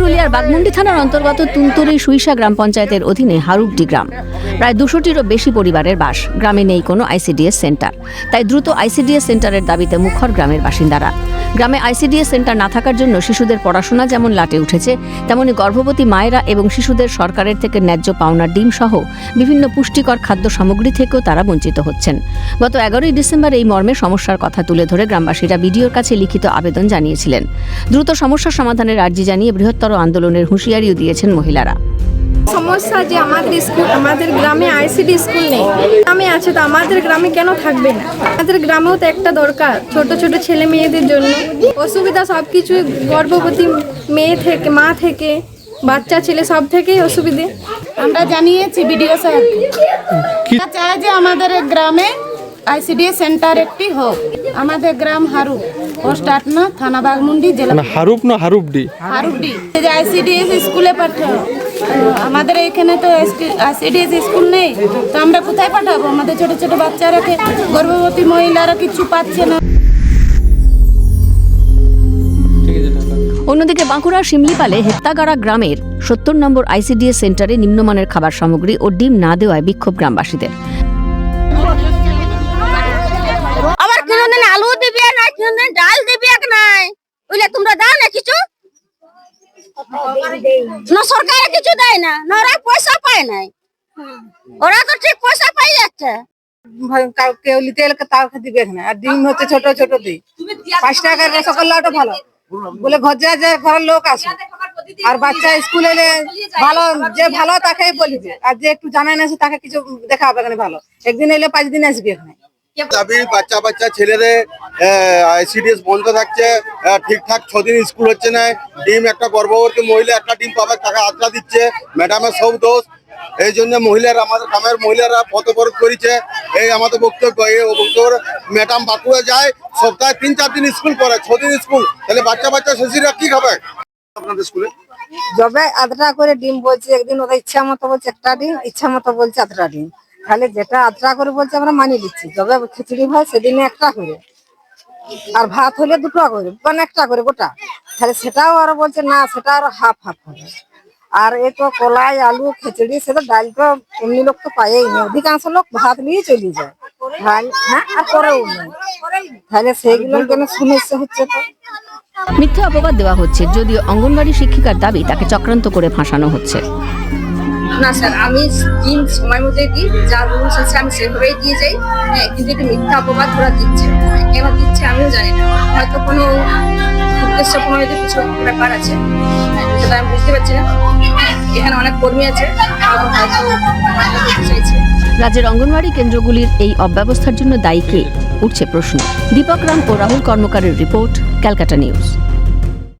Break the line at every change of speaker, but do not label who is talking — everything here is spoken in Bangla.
পুরুলিয়ার বাগমুন্ডি থানার অন্তর্গত তুলতুরি সুইসা গ্রাম পঞ্চায়েতের অধীনে হারুপডি গ্রাম। প্রায় দুশোটিরও বেশি পরিবারের বাস গ্রামে নেই কোনো আইসিডিএস সেন্টার। তাই দ্রুত আইসিডিএস সেন্টারের দাবিতে মুখর গ্রামের বাসিন্দারা। গ্রামে আইসিডিএস সেন্টার না থাকার জন্য শিশুদের পড়াশোনা যেমন লাটে উঠেছে, তেমনি গর্ভবতী মায়েরা এবং শিশুদের সরকারের থেকে ন্যায্য পাওনা ডিম সহ বিভিন্ন পুষ্টিকর খাদ্য সামগ্রী থেকেও তারা বঞ্চিত হচ্ছেন। গত এগারোই ডিসেম্বর এই মর্মে সমস্যার কথা তুলে ধরে গ্রামবাসীরা বিডিওর কাছে লিখিত আবেদন জানিয়েছিলেন। দ্রুত সমস্যা সমাধানের আর্জি জানিয়ে বৃহত্তর আন্দোলনের হুঁশিয়ারিও দিয়েছেন মহিলারা।
সমস্যা যে আমাদের স্কুল আমাদের গ্রামে আইসিডি স্কুল নেই। গ্রামে আছে তো আমাদের গ্রামে কেন থাকবে না? আমাদের গ্রামেও তো একটা দরকার ছোট ছোট ছেলে মেয়েদের জন্য। অসুবিধা সব কিছু গর্ভবতী মেয়ে থেকে মা থেকে বাচ্চা ছেলে সব থেকেই অসুবিধে।
আমরা জানিয়েছি বিডিও আমরা চাই যে আমাদের গ্রামে আইসিডিএস সেন্টার একটি হোক। আমাদের গ্রাম হারু পোস্ট আটনা থানা বাগমুন্ডি জেলা।
হারুপ না হারুপডি।
হারুডি যে আইসিডিএস স্কুলে পাঠাও। আমাদের এখানে তো আইসিডিএস স্কুল নেই। তো আমরা কোথায় পাঠাবো? আমাদের ছোট ছোট বাচ্চারাকে, গর্ভবতী মহিলারা কিছু পাচ্ছে না।
অন্যদিকে বাঁকুড়ার শিমলিপালে হেত্তাগাড়া গ্রামের সত্তর নম্বর আইসিডিএস সেন্টারে নিম্নমানের খাবার সামগ্রী ও ডিম না দেওয়ায় বিক্ষোভ গ্রামবাসীদের।
না, সরকার কিছু দেয় না। না, ওরা পয়সা পায় নাই। ওরা তো ঠিক পয়সা পাই যাচ্ছে।
কেউ নিতে এলে তাও দিবে না। আর ডিম হচ্ছে ছোট ছোট দিই পাঁচ টাকার রসগোল্লা ভালো। বলে ঘর যা ঘরের লোক আছে। আর বাচ্চা স্কুল এলে ভালো, যে ভালো তাকে বলিবে। আর যে একটু জানে না তাকে কিছু দেখা হবে না ভালো। একদিন এলে পাঁচ দিন আসবে এখানে।
দাবি বাচ্চা বাচ্চা ছেলেদের আইসিডিএস বন্ধ থাকছে ঠিকঠাক ছদিন স্কুল হচ্ছে না ডিম একটা গর্ভবতী মহিলা একটা ডিম পাবে টাকা আটকা দিচ্ছে ম্যাডামের সব দোষ এই জন্য মহিলারা আমাদের গ্রামের মহিলারা পথবরোধ করেছে এই আমাদের বক্তব্য এই বক্তব্য ম্যাডাম বাঁকুড়া যায় সপ্তাহে তিন চার দিন স্কুল করে ছদিন স্কুল তাহলে বাচ্চা বাচ্চা শিশুরা কি খাবে? আপনাদের স্কুলে?
যবে আধটা করে ডিম বলছে একদিন ওদের ইচ্ছা মতো বলছে একটা ডিম ইচ্ছা মতো বলছে আধটা ডিম। তাহলে যেটা আধটা করে বলছে আমরা মানিয়ে নিচ্ছি। যবে খিচুড়ি হয় সেদিনে একটা করে। আর ভাত হলে দুটো করে মানে একটা করে গোটা। তাহলে সেটাও আরও বলছে, না, সেটা আর হাফ হাফ হবে। আর এ তো কলাই, আলু, খিচুড়ি সেটা ডাল তো এমনি লোক তো পায়েই না অধিকাংশ লোক ভাত নিয়ে চলে যায়। ডাল হ্যাঁ আর করেও নেই। তাহলে সেইগুলোর জন্য সমস্যা হচ্ছে তো?
মিথ্যা অপবাদ দেওয়া হচ্ছে, যদিও অঙ্গনবাড়ি শিক্ষিকার দাবি তাকে চক্রান্ত করে ফাঁসানো হচ্ছে।
না স্যার, আমি ডিম সময় মতো দিই, যা রুলস আছে আমি সেভাবেই দিয়ে যাই। হ্যাঁ কিন্তু এটা মিথ্যা অপবাদ ওরা দিচ্ছে। কেন দিচ্ছে আমিও জানি না। হয়তো কোনো উদ্দেশ্য কোনো হয়তো কিছু ব্যাপার আছে। সেটা আমি বুঝতে পারছি না। এখানে অনেক কর্মী আছে চাইছে।
রাজ্যের অঙ্গনওয়াড়ি কেন্দ্রগুলির এই অব্যবস্থার জন্য দায়ী কে? উঠছে প্রশ্ন। দীপক রাম ও রাহুল কর্মকারের রিপোর্ট, ক্যালকাটা নিউজ।